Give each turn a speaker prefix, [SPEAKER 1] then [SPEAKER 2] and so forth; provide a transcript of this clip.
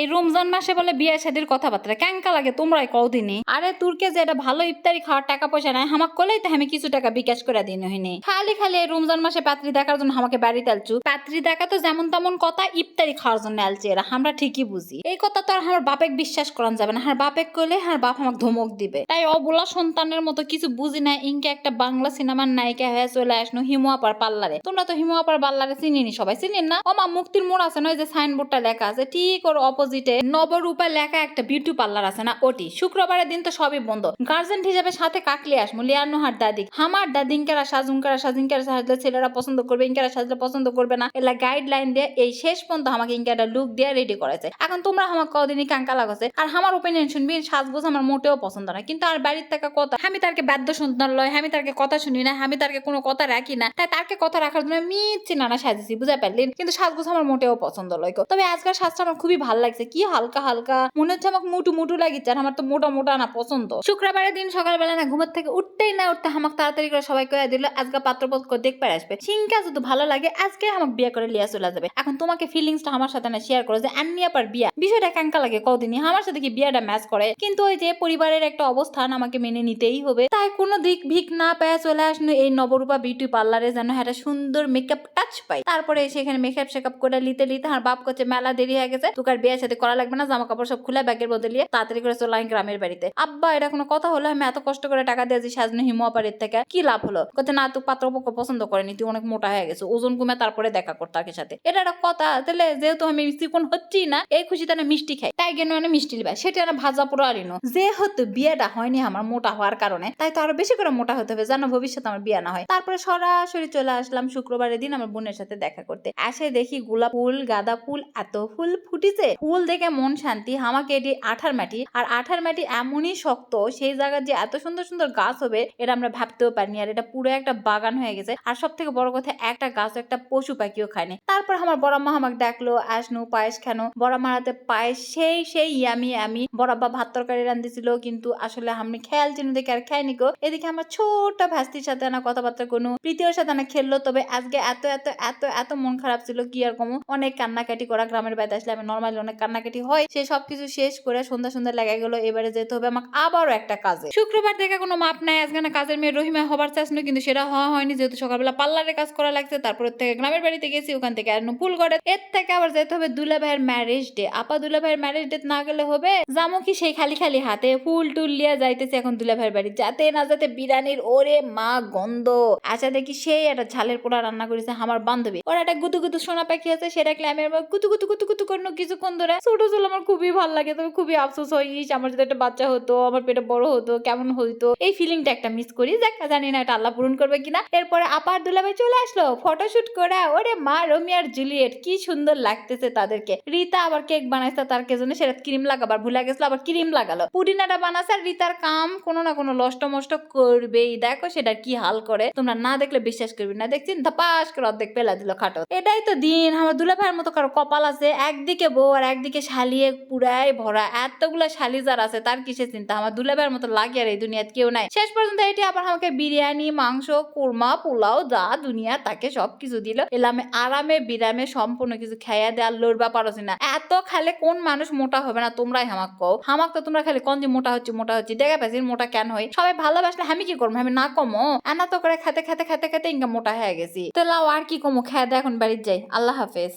[SPEAKER 1] এই রমজান মাসে বলে বিয়ে শাদির কথাবার্তা। ক্যাঙ্কা লাগে, তোমরাই কদিনই আরে তুরকে যে এটা ভালো ইফতারি খাওয়ার টাকা পয়সা নাই, হামাক কলেই তো আমি কিছু টাকা বিকাশ করে দিন হইনি। খালি খালি এই রমজান মাসে পাত্রী দেখার জন্য আমাকে বাড়িতে আলছু পাত্রী দেখা তো যেমন তেমন কথা ইফতারি খাওয়ার জন্য আলছে এরা, আমরা ঠিকই বুঝি। এই কথা তো আর আমার বাপেক বিশ্বাস করান যাবে না। আর বাপেক কইলে আর বাপ আমাকে ধমক দিবে। তাই অবলা সন্তানের মতো কিছু বুঝি না ইনকে একটা বাংলা সিনেমার নায়িকা হয়ে চলে আসনো হিমু পাল্লারে তোমরা তো হিমু পাল্লারে চিনিনি সবাই, চিনেন না? ও মুক্তির মোড় আছে না, ওই যে সাইনবোর্ডটা লেখা আছে, ঠিক ওর অপোজিটে নবরূপা লেখা একটা বিউটি পার্লার আছে না, ওটি। শুক্রবারের দিন তো সবই বন্ধ। গার্জেন হিসেবে সাথে কাকলি আসমু লিয়ানো হার দাদি হামার দাদিনকারা সাজুনকারা সাজিনকারা সাজলে ছেলেরা পছন্দ করবে, ইনকারা সাজলে পছন্দ করবে না। এলা গাইডলাইন দিয়ে এই শেষ পর্যন্ত আমাকে ইনকাটা লুক দিয়ে রেডি করেছে। এখন তোমরা আমার কদিনই কাঙ্কা লাগছে। আর আমার ওপিনিয়ন শুনবি, সাজগোজ আমার মোটেও পছন্দ না। কিন্তু আর বাড়ির থেকে কথা, আমি তারকে বাদ্য সন্তান লয় আমি তারকে কথা শুনি না, আমি তারকে কোনো কথা রাখি না। তাই তারকে কথা রাখার জন্য মিচ্ছি নানা সাজেছি, বুঝা পারলেন কিন্তু সাজগোজ আমার মোটেও পছন্দ লয় তবে আজকাল সাজটা আমার খুবই ভালো লাগছে, কি হালকা হালকা, মনে হচ্ছে আমাকে মুটু মুটু লাগিচ্ছে আর আমার তো মোটা মোটা না পছন্দ। শুক্রবারের দিন সকালবেলা না ঘুমের থেকে উঠতেই না উঠতে আমাকে তাড়াতাড়ি করে সবাই কয়ে দিল, আজকে পাত্রপদ করে দেখতে আসবে। সিংকা যদি ভালো লাগে, আজকে আমাকে বিয়ে করে লিয়া চলে যাবে। এখন তোমাকে ফিলিংসটা আমার সাথে না শেয়ার করো যে আন্নি আপার বিয়া। বিষয়টা কাঙ্কা লাগে কদিনই। আমার সাথে কি বিয়াটা ম্যাচ করে? কিন্তু ওই যে পরিবারের একটা অবস্থান আমাকে মেনে নিতেই হবে। তাই কোনো দিক ভিক না পেয়ে চলে আসলো এই নবরূপা বিউটি পার্লারে যেন একটা সুন্দর মেকআপ টাচ পাই। তারপরে সেখানে মেকআপ শেকআপ করে লিতে লিতে আমার বাপ করছে, মেলা দেরি হয়ে গেছে তোকার বিয়ের সাথে করা লাগবে না জামা কাপড় সব খুলে ব্যাগের নিয়ে তাড়াতাড়ি করে চলে গ্রামের বাড়িতে। আব্বা, এটা কোনো কথা হলো? আমি এত কষ্ট করে টাকা দিয়েছি সাজনো হিমুয়াপাড়ির থেকে, কি লাভ হলো? করতে না, তুই পাত্রপক্ষ পছন্দ করেনি, তুই অনেক মোটা হয়ে গেছে ওজন কমে তারপরে দেখা করতে তাকে সাথে। এটা একটা কথা, তাহলে যেহেতু আমি চিকন হচ্ছি না, এই খুশিতে না মিষ্টি খাই তাই গেন মানে মিষ্টি লিবা সেটা না ভাজা পুরো আলিনো যেহেতু বিয়েটা হয়নি আমার মোটা হওয়ার কারণে, তাই তো আরও বেশি করে মোটা হতে হবে। জানো, ভবিষ্যতে আমার বিয়ে না হয়। তারপরে সরাসরি চলে আসলাম শুক্রবারের দিন আমার বোনের সাথে দেখা করতে। আসে দেখি গোলাপ ফুল, গাঁদা ফুল, এত ফুল ফুটিছে। ফুল দেখে মন শান্তি। আমাকে এটি আঠার মাটি। আর আঠার মাটি এমনই শক্ত, সেই জায়গায় যে এত সুন্দর সুন্দর গাছ হবে, এটা আমরা ভাবতেও পারিনি। আর এটা পুরো একটা বাগান হয়ে গেছে। আর সব থেকে বড় কথা, একটা গাছ একটা পশু পাখিও খায়নি তারপর আমার বড় মা আমাকে ডাকলো, আসনু, পায়েস খানো। বড় মারাতে পায়েস সেই সেই ইয়ামি, আমি বড়াব্বা ভাত তরকারি রান্ধিছিল কিন্তু আসলে আমি খেয়াল চিনু দেখে আর খাইনি গো। এদিকে আমার ছোট ভাস্তির সাথে না কথাবার্তা কোনো, প্রীতিওর সাথে না খেললো, তবে আজকে এত এত এত এত মন খারাপ ছিল, কি আর কমো? অনেক কান্নাকাটি করা গ্রামের বাড়িতে আসলে আমি নর্মালি অনেক কান্নাকাটি হয়। সে সবকিছু শেষ করে সন্ধ্যা সন্ধ্যা লেগে গেলো, এবারে যেতে হবে আমাকে আবারও একটা কাজে। শুক্রবার থেকে কোনো মাপ নাই, আজকে না কাজের মেয়ে রহিমা হবার চাচ্ছিল কিন্তু সেটা হওয়া হয়নি, যেহেতু সকালবেলা পার্লারে কাজ করা লাগছে, তারপর থেকে গ্রামের বাড়িতে গেছি, ওখান থেকে আর ফুল করে এর থেকে আবার যেতে হবে দুলা ভাইয়ের ম্যারেজ ডে আপা দুলা ভাইয়ের ম্যারেজ ডে না গেলে হবে? জামো কি সেই খালি খালি হাতে ফুল টুল লিয়া যাইতেছে এখন দুলা ভাইয়ের বাড়ি? যাতে না যাতে বিরিয়ানির ওরে মা গন্ধ। আচ্ছা দেখি সেই একটা ঝালের পোড়া রান্না করেছে আমার বান্ধবী। ওর একটা গুতু গুতু সোনা পাখি আছে সেটা ক্লামের কুতু কুতু কুতু কুতু করল কিছুক্ষণ ধরে। ছোট ছোট আমার খুবই ভালো লাগে, তবে খুবই আফসোস হয় আমার যদি একটা বাচ্চা হতো, আমার পেটে বড় হতো, কেমন হইতো? এই ফিলিংটা একটা মিস করি। দেখ জানি না এটা আল্লাহ পূরণ করবে কিনা। এরপরে আপার দুলাভাই চলে আসলো ফটোশুট করে। ওরে মা রোমি আর জুলিয়েট, কি সুন্দর লাগতেছে তাদেরকে। রিতা আবার কেক বানাইছে তার কে জন্য সেটা ক্রিম লাগাবার ভুলে গেছিল, আবার ক্রিম লাগালো। পুডিনাটা বানাছে আর রিতার কাম কোনো না কোনো লষ্ট মষ্ট করবেই। দেখো সেটা কি হাল করে। তোমরা না দেখলে বিশ্বাস করবি না। দেখছি ধাপাস করে অর্ধেক পেলা দিল খাটো এটাই তো দিন। আমার দুলাভাইয়ের মতো কারও কপাল আছে। একদিকে বউ আর একদিকে শালিয়ে পুরাই ভরা। এতগুলা শালি যার আছে, তার কিসের চিন্তা? আমার দুলাভাইয়ের মতো লাগে আর এই দুনিয়াত কেউ নাই। শেষ পর্যন্ত এটি আবার আমাকে বিরিয়ানি, মাংস, কুরমা, পোলাও, যা দুনিয়া তাকে সব কিছু দিল। এলামে আরামে, বিরামে সম্পূর্ণ কিছু খাইয়া দেওয়ার লড়বা পারছি না। এত খালে কোন মানুষ মোটা হবে না? তোমরাই হামাক কও। হামাক তো তোমরা খালি কোন যে মোটা হচ্ছে মোটা হচ্ছে। দেখা পাচ্ছি মোটা কেন হয়? সবাই ভালোবাসলে আমি কি করব? আমি না কমো? আনা তো করে খেতে খেতে খেতে খেতে ইনকাম মোটা হয়ে গেছি। তো লাও, আর কি কমো? খেয়ে এখন বাড়ির যাই। আল্লাহ হাফেজ।